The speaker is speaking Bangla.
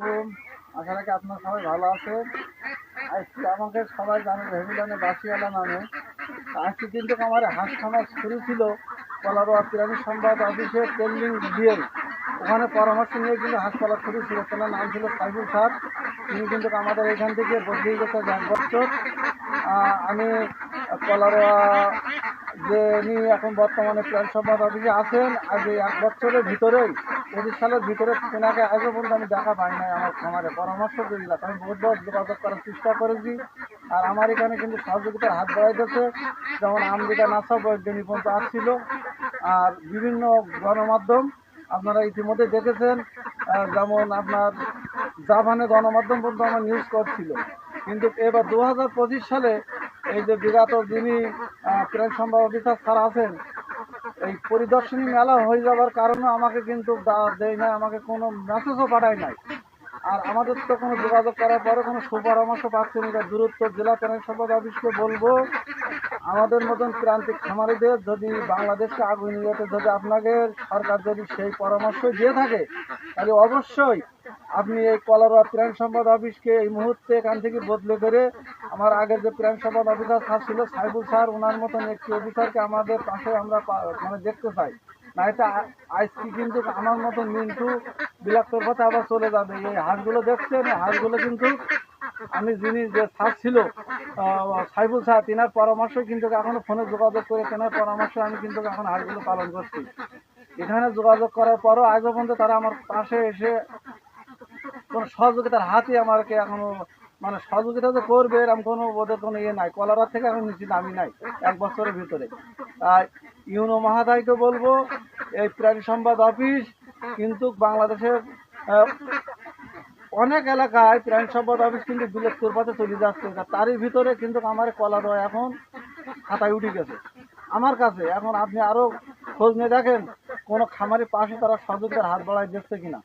আলাইকুম। আশা রাখি আপনার সবাই ভালো আছেন। আজকে আমাকে সবাই জানে ভেবিলানে বাসিওয়ালা নামে। আজকে কিন্তু আমার হাঁস খামার শুরু ছিল কলারোয়া প্রাণী সংবাদ অফিসে ট্রেনিং দিয়ে ওখানে পরামর্শ নিয়ে কিন্তু হাঁস পালা শুরু ছিল। তার নাম ছিল সাইফুল স্যার। তিনি কিন্তু আমাদের এখান থেকে বদলিয়ে গেছে এক আমি কলারোয়া যে উনি এখন বর্তমানে প্রাণ সম্পদ অফিসে আছেন এই এক বছরের ভিতরেই, পঁচিশ সালের ভিতরে তেনাকে আজও পর্যন্ত আমি দেখা পাই নাই আমার খামারে পরামর্শ দিলাম আমি বহুতবার যোগাযোগ করার চেষ্টা করেছি। আর আমার এখানে কিন্তু সহযোগিতার হাত বাড়াইতেছে। যেমন আমেরিকা নাসা বৈজ্ঞানিক পর্যন্ত আসছিল আর বিভিন্ন গণমাধ্যম আপনারা ইতিমধ্যে দেখেছেন যেমন আপনার জাপানে গণমাধ্যম পর্যন্ত আমার নিউজ করছিল। কিন্তু এবার দু হাজার পঁচিশ সালে এই যে বিগত যিনি প্রেম সম্ভাব অফিসার স্যার আছেন, এই পরিদর্শনী মেলা হয়ে যাওয়ার কারণে আমাকে কিন্তু দেয় নাই, আমাকে কোনো মেসেজও পাঠায় নাই। আর আমাদের তো কোনো যোগাযোগ করার পরে কোনো সুপরামর্শ পাচ্ছি না। দূরত্ব, জেলা প্রাণী সম্পদ অফিসকে বলব, আমাদের মতন প্রান্তিক খামারিদের যদি বাংলাদেশকে আগুন যেতে যদি আপনাকে সরকার যদি সেই পরামর্শ দিয়ে থাকে, তাহলে অবশ্যই আপনি এই কলারোয়া প্রাণ সম্পদ অফিসকে এই মুহূর্তে এখান থেকে বদলে করে আমার আগের যে প্রাণ সম্পদ অফিসার স্যার ছিল সাইবুল স্যার, ওনার মতন একটি অফিসারকে আমাদের পাশে আমরা মানে দেখতে চাই। না এটা আজকে কিন্তু আমার মতন মিন্টু বিলাক্তর পথে আবার চলে যাবে। এই হাঁসগুলো দেখছেন হাঁসগুলো কিন্তু আমি যিনি যে স্যার ছিল আহ, সাইবুল স্যার তিনার পরামর্শ কিন্তু এখনও ফোনে যোগাযোগ করে তেনার পরামর্শ আমি কিন্তু এখন হাঁসগুলো পালন করছি। এখানে যোগাযোগ করার পরও আজ পর্যন্ত তারা আমার পাশে এসে কোনো সহযোগিতার হাতই আমাকে এখনও মানে সহযোগিতা যে করবে এরকম কোনো ওদের কোনো ইয়ে নাই। কলারা থেকে এখন নিচে দামি নাই, এক বছরের ভিতরে। আর ইউনো মহাদায়কে বলব, এই প্রাণী সংবাদ অফিস কিন্তু বাংলাদেশের অনেক এলাকায় প্রাণী সম্পদ অফিস কিন্তু বিলুপ্তর পথে চলে যাচ্ছে তারই ভিতরে কিন্তু আমার কলারোয়া এখন খাতায় উঠে গেছে। আমার কাছে এখন আপনি আরও খোঁজ নিয়ে দেখেন, কোনো খামারের পাশে তারা সহযোগিতার হাত বাড়ায় দেখছে কিনা।